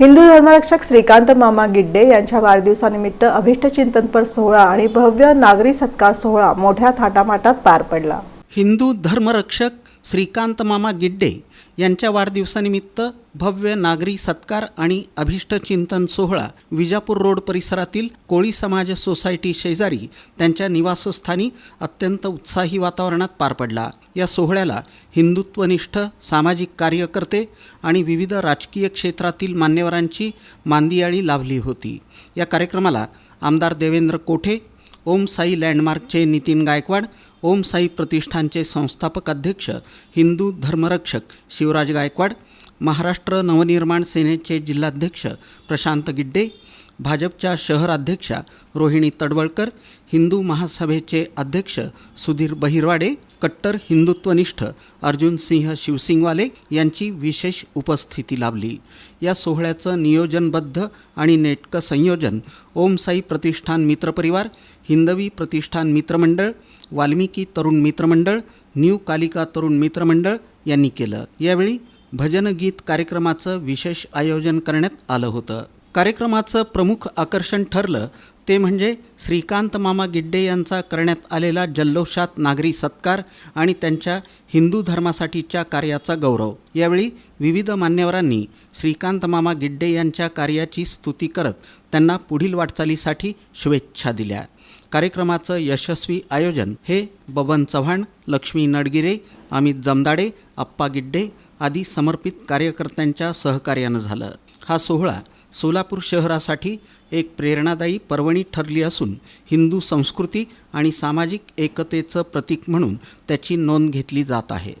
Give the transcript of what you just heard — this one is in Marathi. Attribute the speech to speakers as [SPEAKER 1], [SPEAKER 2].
[SPEAKER 1] हिंदू धर्मरक्षक श्रीकांत मामा गिड्डे यांच्या वाढदिवसानिमित्त अभिष्टचिंतनपर सोहळा आणि भव्य नागरी सत्कार सोहळा मोठ्या थाटामाटात पार पडला.
[SPEAKER 2] हिंदू धर्मरक्षक श्रीकांत मामा गिड्डे यांच्या वाढदिवसानिमित्त भव्य नागरी सत्कार आणि अभिष्ट चिंतन सोहळा विजापूर रोड परिसरातील कोळी समाज सोसायटी शेजारी त्यांच्या निवासस्थानी अत्यंत उत्साही वातावरणात पार पडला. या सोहळ्याला हिंदुत्वनिष्ठ सामाजिक कार्यकर्ते आणि विविध राजकीय क्षेत्रातील मान्यवरांची मांदियाळी लाभली होती. या कार्यक्रमाला आमदार देवेंद्र कोठे ओम साई लँडमार्कचे नितीन गायकवाड ओम साई प्रतिष्ठानचे संस्थापक अध्यक्ष हिंदू धर्मरक्षक शिवराज गायकवाड महाराष्ट्र नवनिर्माण सेनेचे जिल्हाध्यक्ष प्रशांत गिड्डे भाजपच्या शहराध्यक्षा रोहिणी तडवळकर हिंदू महासभेचे अध्यक्ष सुधीर बहिरवाडे कट्टर हिंदुत्वनिष्ठ अर्जुन सिंह शिवसिंगवाले यांची विशेष उपस्थिती लाभली. या सोहळ्याचं नियोजनबद्ध आणि नेटकं संयोजन ओम साई प्रतिष्ठान मित्रपरिवार हिंदवी प्रतिष्ठान मित्रमंडळ वाल्मिकी तरुण मित्रमंडळ न्यू कालिका तरुण मित्रमंडळ यांनी केलं. यावेळी भजनगीत कार्यक्रमाचं विशेष आयोजन करण्यात आलं होतं. कार्यक्रमाचं प्रमुख आकर्षण ठरलं ते म्हणजे श्रीकांत मामा गिड्डे यांचा करण्यात आलेला जल्लोषात नागरी सत्कार आणि त्यांच्या हिंदू धर्मासाठीच्या कार्याचा गौरव. यावेळी विविध मान्यवरांनी श्रीकांत मामा गिड्डे यांच्या कार्याची स्तुती करत त्यांना पुढील वाटचालीसाठी शुभेच्छा दिल्या. कार्यक्रमाचं यशस्वी आयोजन हे बबन चव्हाण लक्ष्मी नडगिरे अमित जमदाडे अप्पा गिड्डे आदी समर्पित कार्यकर्त्यांच्या सहकार्यानं झालं. हा सोहळा सोलापूर शहरासाठी एक प्रेरणादायी पर्वणी ठरली असून हिंदू संस्कृती आणि सामाजिक एकतेचं प्रतीक म्हणून त्याची नोंद घेतली जात आहे.